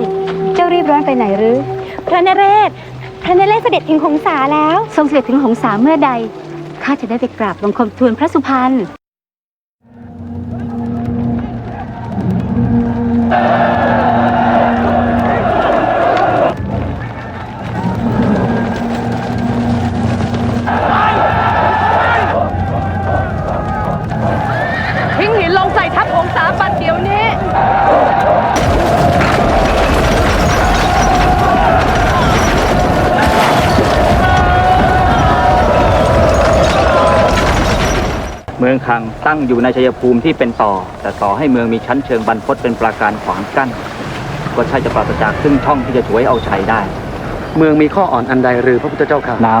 ณีจันทร์เจ้ารีบร้อนไปไหนหรือ พระนเรศ พระนเรศเสด็จถึงหงสาแล้ว ทรงเสด็จถึงหงสาเมื่อใด ข้าจะได้ไปกราบบังคมทูลพระสุพรรณ ทิ้งหินลงใส่ทัพองศาบัดเดี๋ยวนี้ มืองคังตั้งอยู่ในชัยภูมิที่เป็นต่อ แต่ต่อให้เมืองมีชั้นเชิงบรรพตเป็นปราการขวางกั้น ก็ใช่จะปราศจากซึ่งช่องที่จะช่วยเอาชัยได้ เมืองมีข้ออ่อนอันใดหรือพระพุทธเจ้าค่ะน้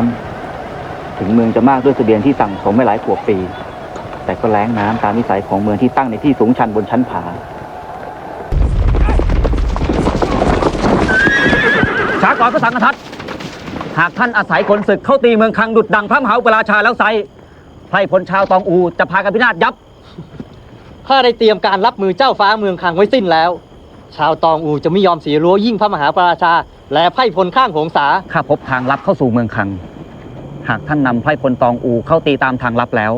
ำถึงเมืองจะมากด้วยเสบียงที่สั่งสมไว้หลายขวบปี แต่ก็แล้งน้ำตามนิสัยของเมืองที่ตั้งในที่สูงชันบนชั้นผา ช้าก่อนพระสังฆทัตหากท่านอาศัยคนศึกเข้าตีเมืองคังดุดดังพระมหาอุปราชาแล้วไซไพร่พลชาวตองอูจะพากันพินาศยับ ข้าได้เตรียมการรับมือเจ้าฟ้าเมืองคังไว้สิ้นแล้ว ชาวตองอูจะไม่ยอมเสียรั้วยิ่งพระมหาปราชา และไพร่พลข้างหงสาข้าพบทางลับเข้าสู่เมืองคัง หากท่านนำไพร่พลตองอูเข้าตีตามทางลับแล้ว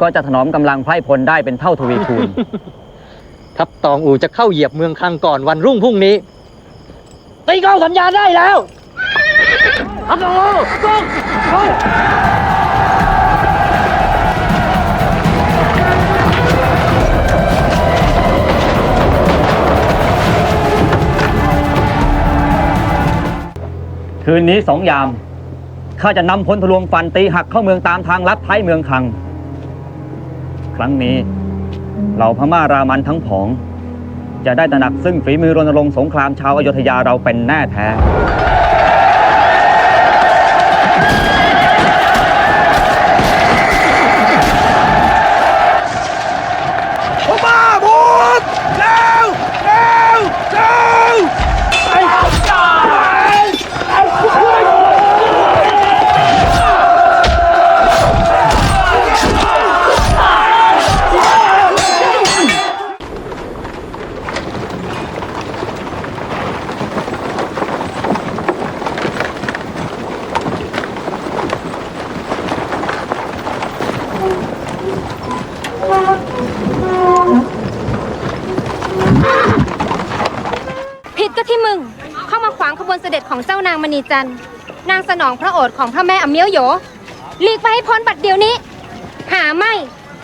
ก็จะถนอมกำลังไพร่พลได้เป็นเท่าทวีคูณ ทัพตองอูจะเข้าเหยียบเมืองคังก่อนวันรุ่งพรุ่งนี้ ตีกลองสัญญาณได้แล้วทัพตองอู คืนนี้สองยาม ข้าจะนำพลทะลวงฟันตีหักเข้าเมืองตามทางลัดท้ายเมืองคัง ครั้งนี้เหล่าพม่ารามันทั้งผอง จะได้ตระหนักซึ่งฝีมือรณรงค์สงครามชาวอโยธยาเราเป็นแน่แท้ ง เข้ามาขวางขบวนเสด็จของเจ้านางมณีจันทร์ นางสนองพระโอษฐ์ของพระแม่อเมียวโยหลีกไปให้พ้นบัดเดี๋ยวนี้ หาไม่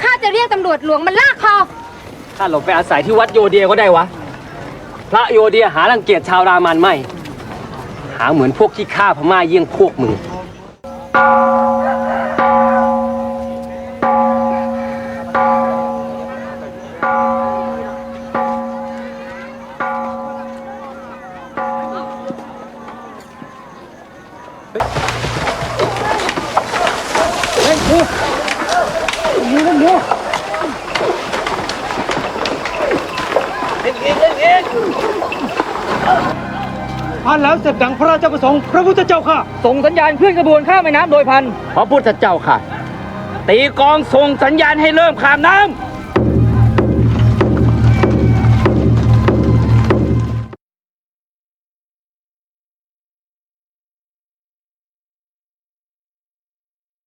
ข้าจะเรียกตำรวจหลวงมันลากคอถ้าหลบไปอาศัยที่วัดโยเดียก็ได้วะ พระโยเดียหารังเกียจชาวรามันไม่ หาเหมือนพวกที่ฆ่าพม่าเยี่ยงพวกมึง พันแล้วเสร็จดังพระราชประสงค์พระพุทธเจ้าค่ะ ส่งสัญญาณเคลื่อนขบวนข้ามแม่น้ำโดยพัน พระพุทธเจ้าค่ะ ตีกองส่งสัญญาณให้เริ่มขามน้ำ